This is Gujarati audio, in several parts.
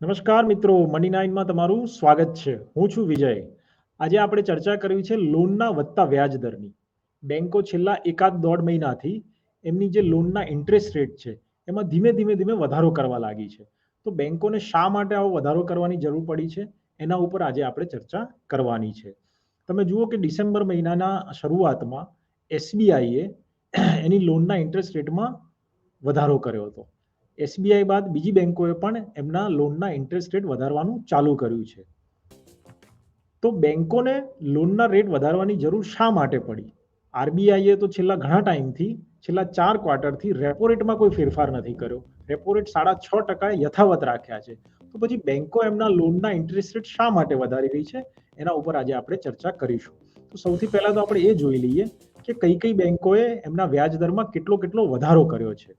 નમસ્કાર મિત્રો મની નાઇનમાં તમારું સ્વાગત છે. હું છું વિજય. આજે આપણે ચર્ચા કરવી છે લોનના વધતા વ્યાજ દરની. બેંકો છેલ્લા એકાદ દોઢ મહિનાથી એમની જે લોનના ઇન્ટરેસ્ટ રેટ છે, એમાં ધીમે ધીમે ધીમે વધારો કરવા લાગી છે. તો બેંકોને શા માટે આવો વધારો કરવાની જરૂર પડી છે? એના ઉપર આજે આપણે ચર્ચા કરવાની છે. તમે જુઓ કે ડિસેમ્બર મહિનાના શરૂઆતમાં એસબીઆઈએ એની લોનના ઇન્ટરેસ્ટ રેટમાં વધારો કર્યો હતો. એસબીઆઈ બાદ બીજી બેન્કોએ પણ એમના લોનના ઇન્ટરેસ્ટ રેટ વધારવાનું ચાલુ કર્યું છે. તો બેંકોને લોનના રેટ વધારવાની જરૂર શા માટે પડી? આરબીઆઈએ તો છેલ્લા ઘણા ટાઈમથી, છેલ્લા ચાર ક્વાર્ટરથી રેપો રેટમાં કોઈ ફેરફાર નથી કર્યો. રેપો રેટ સાડા છ ટકા યથાવત રાખ્યા છે. તો પછી બેન્કો એમના લોનના ઇન્ટરેસ્ટ રેટ શા માટે વધારી રહી છે? એના ઉપર આજે આપણે ચર્ચા કરીશું. તો સૌથી પહેલા તો આપણે એ જોઈ લઈએ કે કઈ કઈ બેન્કોએ એમના વ્યાજ દરમાં કેટલો કેટલો વધારો કર્યો છે.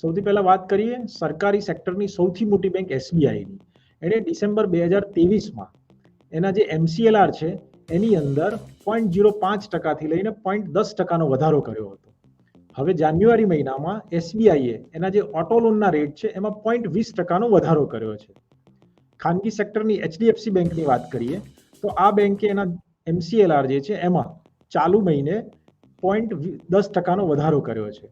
સૌથી પહેલા વાત કરીએ સરકારી સેક્ટરની સૌથી મોટી બેંક એસબીઆઈની એણે ડિસેમ્બર બે હજાર તેવીસમાં એના જે એમસીએલઆર છે, એની અંદર પોઈન્ટ જીરો પાંચ ટકાથી લઈને પોઈન્ટ દસ ટકાનો વધારો કર્યો હતો. હવે જાન્યુઆરી મહિનામાં એસબીઆઈએ એના જે ઓટો લોનના રેટ છે, એમાં પોઈન્ટ વીસ ટકાનો વધારો કર્યો છે. ખાનગી સેક્ટરની એચડીએફસી બેંકની વાત કરીએ, તો આ બેંકે એના એમસીએલઆર જે છે, એમાં ચાલુ મહિને પોઈન્ટ દસ ટકાનો વધારો કર્યો છે.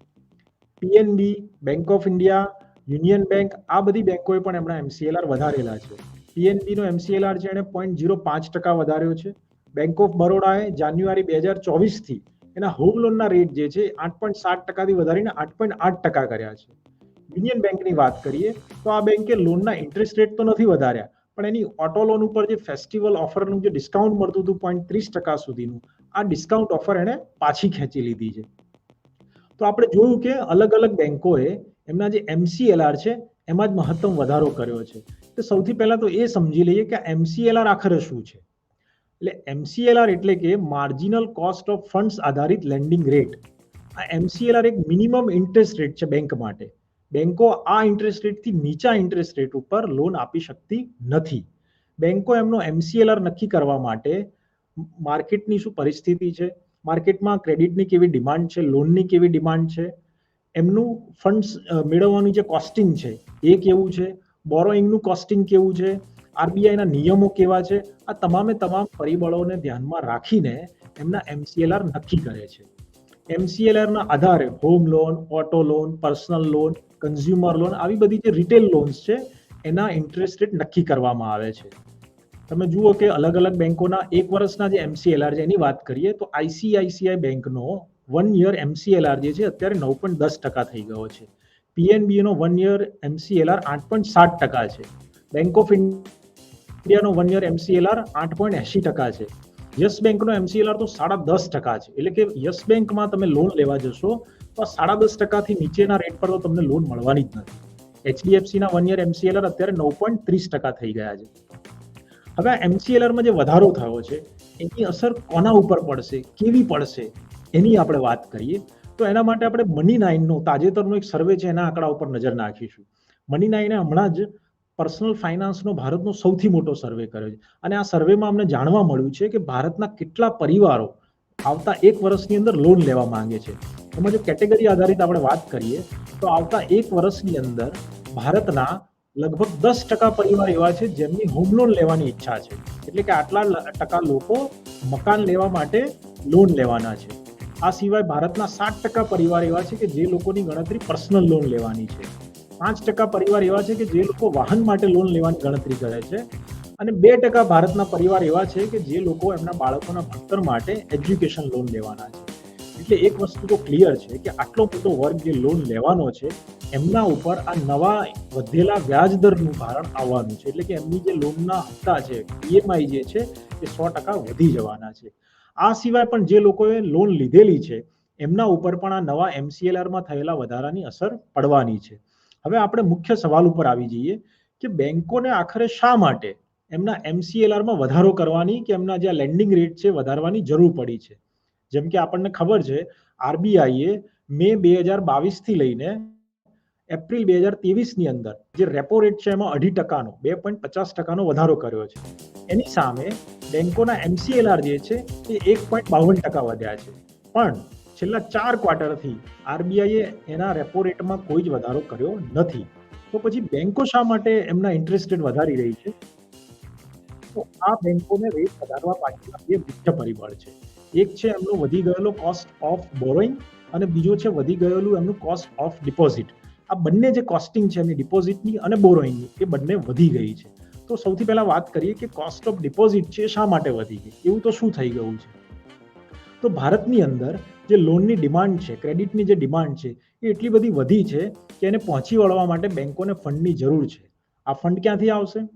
PNB bank of India union bank આ બધી બેંકોએ પણ એમના એમસીએલઆર વધારેલા છે. પીએનબીનો એમસીએલઆર છે એણે પોઈન્ટ ઝીરો પાંચ ટકા વધાર્યો છે. બેંક ઓફ બરોડાએ જાન્યુઆરી બે હજાર ચોવીસથી એના હોમ લોનના રેટ જે છે આઠ પોઈન્ટ સાત ટકાથી વધારીને આઠ પોઈન્ટ આઠ ટકા કર્યા છે. યુનિયન બેંકની વાત કરીએ તો આ બેંકે લોનના ઇન્ટરેસ્ટ રેટ તો નથી વધાર્યા, પણ એની ઓટો લોન ઉપર જે ફેસ્ટિવલ ઓફરનું જે ડિસ્કાઉન્ટ મળતું હતું પોઈન્ટ ત્રીસ ટકા સુધીનું, આ ડિસ્કાઉન્ટ ઓફર એણે પાછી ખેંચી લીધી છે. તો આપણે જોયું કે અલગ અલગ બેન્કોએ એમના જે એમસીએલઆર છે, એમાં જ મહત્તમ વધારો કર્યો છે. તો સૌથી પહેલા તો એ સમજી લઈએ કે એમસીએલઆર આખરે શું છે? એટલે એમસીએલઆર એટલે કે માર્જિનલ કોસ્ટ ઓફ ફંડ્સ આધારિત લેન્ડિંગ રેટ આ એમસીએલઆર એક મિનિમમ ઇન્ટરેસ્ટ રેટ છે બેંક માટે. બેંકો આ ઇન્ટરેસ્ટ રેટથી નીચા ઇન્ટરેસ્ટ રેટ ઉપર લોન આપી શકતી નથી. બેંકો એમનો એમસીએલઆર નક્કી કરવા માટે માર્કેટની શું પરિસ્થિતિ છે? માર્કેટમાં ક્રેડિટની કેવી ડિમાન્ડ છે, લોનની કેવી ડિમાન્ડ છે, એમનું ફંડ્સ મેળવવાનું જે કોસ્ટિંગ છે, એ કેવું છે, બોરોઈંગનું કોસ્ટિંગ કેવું છે, આરબીઆઈના નિયમો કેવા છે, આ તમામે તમામ પરિબળોને ધ્યાનમાં રાખીને એમના એમસીએલઆર નક્કી કરે છે. એમસીએલઆરના આધારે home loan, auto loan, personal loan, consumer loan, આવી બધી જે રિટેલ લોન્સ છે, એના ઇન્ટરેસ્ટ રેટ નક્કી કરવામાં આવે છે. તમે જુઓ કે અલગ અલગ બેંકોના એક વર્ષના જે એમસીએલઆર છે, એની વાત કરીએ તો આઈસીઆઈસીઆઈ બેંકનો વન યર એમસીએલઆર જે છે, અત્યારે નવ પોઈન્ટ દસ ટકા થઈ ગયો છે. પીએનબીનો વન યર એમસીએલઆર આઠ પોઈન્ટ સાત ટકા છે. બેંક ઓફ ઇન્ડિયાનો વન યર એમસીએલઆર આઠ પોઈન્ટ એસી ટકા છે. યસ બેંકનો એમસીએલઆર તો સાડા દસ ટકા છે. એટલે કે યસ બેંકમાં તમે લોન લેવા જશો, તો સાડા દસ ટકાથી નીચેના રેટ પર તો તમને લોન મળવાની જ નથી. એચડીએફસીના વન યર એમસીએલઆર અત્યારે નવ પોઈન્ટ ત્રીસ ટકા થઈ ગયા છે. હવે એમસીએલઆરમાં જે વધારો થયો છે, એની અસર કોના ઉપર પડશે, કેવી પડશે, એની આપણે વાત કરીએ. તો એના માટે આપણે મની નાઇનનો તાજેતરનો એક સર્વે છે, એના આંકડા ઉપર નજર નાખીશું. મની નાઈને હમણાં જ પર્સનલ ફાઇનાન્સનો ભારતનો સૌથી મોટો સર્વે કર્યો છે. અને આ સર્વેમાં અમને જાણવા મળ્યું છે કે ભારતના કેટલા પરિવારો આવતા એક વર્ષની અંદર લોન લેવા માંગે છે. એમાં જો કેટેગરી આધારિત આપણે વાત કરીએ, તો આવતા એક વર્ષની અંદર ભારતના લગભગ દસ ટકા પરિવાર એવા છે જેમની હોમ લોન લેવાની ઈચ્છા છે. એટલે કે આટલા ટકા લોકો મકાન લેવા માટે લોન લેવાના છે. આ સિવાય ભારતના સાત ટકા પરિવાર એવા છે કે જે લોકોની ગણતરી પર્સનલ લોન લેવાની છે. પાંચ ટકા પરિવાર એવા છે કે જે લોકો વાહન માટે લોન લેવાની ગણતરી કરે છે. અને બે ટકા ભારતના પરિવાર એવા છે કે જે લોકો એમના બાળકોના ભણતર માટે એજ્યુકેશન લોન લેવાના છે. એટલે એક વસ્તુ તો ક્લિયર છે કે આટલો મોટો વર્ગ જે લોન લેવાનો છે, એમના ઉપર આ નવા વધેલા વ્યાજ દરનું ભારણ આવવાનું છે. એટલે કે એમની જે લોનના હપ્તા છે ઈએમઆઈ જે છે, એ સો ટકા વધી જવાના છે. આ સિવાય પણ જે લોકોએ લોન લીધેલી છે, એમના ઉપર પણ આ નવા એમસીએલઆરમાં થયેલા વધારાની અસર પડવાની છે. હવે આપણે મુખ્ય સવાલ ઉપર આવી જઈએ કે બેંકોને આખરે શા માટે એમના એમસીએલઆરમાં વધારો કરવાની કે એમના જે લેન્ડિંગ રેટ છે, વધારવાની જરૂર પડી છે? જેમ કે આપણને ખબર છે આરબીઆઈએ મે બે હજાર બાવીસથી લઈને એપ્રિલ બે હજાર ત્રેવીસની અંદર જે રેપો રેટ છે એમાં અઢી ટકાનો, બે પોઈન્ટ પચાસ ટકાનો વધારો કર્યો છે. એની સામે બેન્કોના એમસીએલઆર જે છે એ એક પોઈન્ટ બાવન ટકા વધ્યા છે. પણ છેલ્લા ચાર ક્વાર્ટરથી આરબીઆઈએ એના રેપો રેટમાં કોઈ જ વધારો કર્યો નથી. તો પછી બેન્કો શા માટે એમના ઇન્ટરેસ્ટ રેટ વધારી રહી છે? તો આ બેન્કોને રેટ વધારવા પાછળના બે મુખ્ય પરિબળ છે. એક છે એમનો વધી ગયેલો કોસ્ટ ઓફ બોરોઈંગ અને બીજો છે વધી ગયેલું એમનું કોસ્ટ ઓફ ડિપોઝિટ આ બંને જે કોસ્ટિંગ છે એમની ડિપોઝિટની અને બોરોઈંગની એ બંને વધી ગઈ છે. તો સૌથી પહેલા વાત કરીએ કે કોસ્ટ ઓફ ડિપોઝિટ છે શા માટે વધી ગઈ? એવું તો શું થઈ ગયું છે? તો ભારતની અંદર જે લોનની ડિમાન્ડ છે ક્રેડિટની જે ડિમાન્ડ છે, એ એટલી બધી વધી છે કે એને પહોંચી વળવા માટે બેંકોને ફંડની જરૂર છે. આ ફંડ ક્યાંથી આવશે?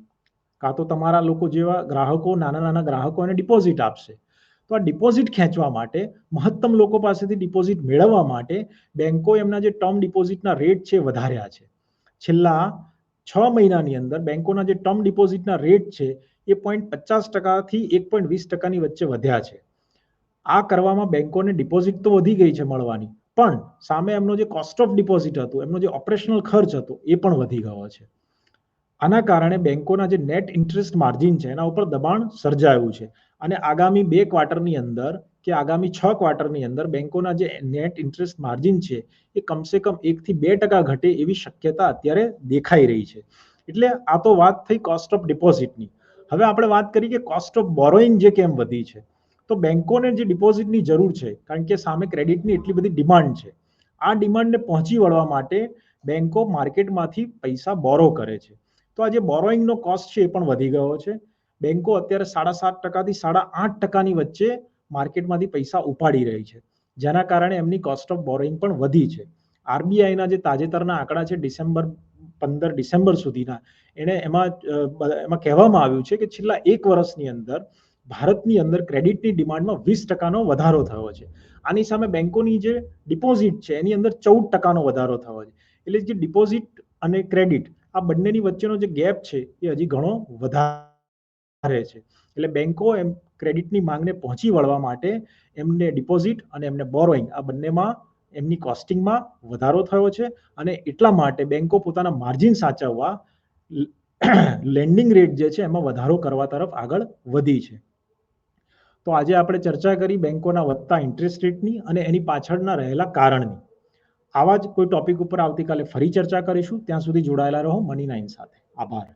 કાં તો તમારા લોકો જેવા ગ્રાહકો નાના નાના ગ્રાહકો એને ડિપોઝિટ આપશે. તો આ ડિપોઝિટ ખેંચવા માટે, મહત્તમ લોકો પાસેથી ડિપોઝિટ મેળવવા માટે બેન્કો એમના જે ટર્મ ડિપોઝિટના રેટ છે વધાર્યા છે. છેલ્લા છ મહિનાની અંદર બેન્કોના જે ટર્મ ડિપોઝિટના રેટ છે એ પોઈન્ટ પચાસ ટકાથી એક પોઈન્ટ વીસ ટકાની વચ્ચે વધ્યા છે. આ કરવામાં બેન્કોને ડિપોઝિટ તો વધી ગઈ છે મળવાની, પણ સામે એમનો જે કોસ્ટ ઓફ ડિપોઝિટ હતું, એમનો જે ઓપરેશનલ ખર્ચ હતો એ પણ વધી ગયો છે. આના કારણે બેંકોના જે નેટ ઇન્ટરેસ્ટ માર્જિન છે, એના ઉપર દબાણ સર્જાયું છે. અને આગામી બે ક્વાર્ટરની અંદર કે આગામી છ ક્વાર્ટરની અંદર બેંકોના જે નેટ ઇન્ટરેસ્ટ માર્જિન છે, એ કમસે કમ એકથી બે ટકા ઘટે એવી શક્યતા અત્યારે દેખાઈ રહી છે. એટલે આ તો વાત થઈ કોસ્ટ ઓફ ડિપોઝિટની હવે આપણે વાત કરી કે કોસ્ટ ઓફ બોરોઈંગ જે કેમ વધી છે. તો બેંકોને જે ડિપોઝિટની જરૂર છે, કારણ કે સામે ક્રેડિટની એટલી બધી ડિમાન્ડ છે, આ ડિમાન્ડને પહોંચી વળવા માટે બેંકો માર્કેટમાંથી પૈસા બોરો કરે છે. તો આ જે બોરોઈંગનો કોસ્ટ છે એ પણ વધી ગયો છે. બેન્કો અત્યારે સાડા સાત ટકાથી સાડા આઠ ટકાની વચ્ચે માર્કેટમાંથી પૈસા ઉપાડી રહી છે. જેના કારણે એમની કોસ્ટ ઓફ બોરોઈંગ પણ વધી છે. આરબીઆઈના જે તાજેતરના આંકડા છે ડિસેમ્બર પંદર ડિસેમ્બર સુધીના એણે એમાં એમાં કહેવામાં આવ્યું છે કે છેલ્લા એક વર્ષની અંદર ભારતની અંદર ક્રેડિટની ડિમાન્ડમાં વીસ ટકાનો વધારો થયો છે. આની સામે બેંકોની જે ડિપોઝિટ છે એની અંદર ચૌદ ટકાનો વધારો થયો છે. એટલે જે ડિપોઝિટ અને ક્રેડિટ આ બંનેની વચ્ચેનો જે ગેપ છે એ હજી ઘણો વધારે છે. એટલે બેંકો એમ ક્રેડિટની માંગને પહોંચી વળવા માટે એમને ડિપોઝિટ અને એમને બોરોઈંગ આ બંનેમાં એમની કોસ્ટિંગમાં વધારો થયો છે અને એટલા માટે બેંકો પોતાના માર્જિન સાચવવા લેન્ડિંગ રેટ જે છે એમાં વધારો કરવા તરફ આગળ વધી છે. તો આજે આપણે ચર્ચા કરી બેંકોના વધતા ઇન્ટરેસ્ટ રેટની અને એની પાછળના રહેલા કારણની. આવા જ કોઈ ટોપિક ઉપર આવતીકાલે ફરી ચર્ચા કરીશું. ત્યાં સુધી જોડાયેલા રહો મની નાઇન સાથે. આભાર.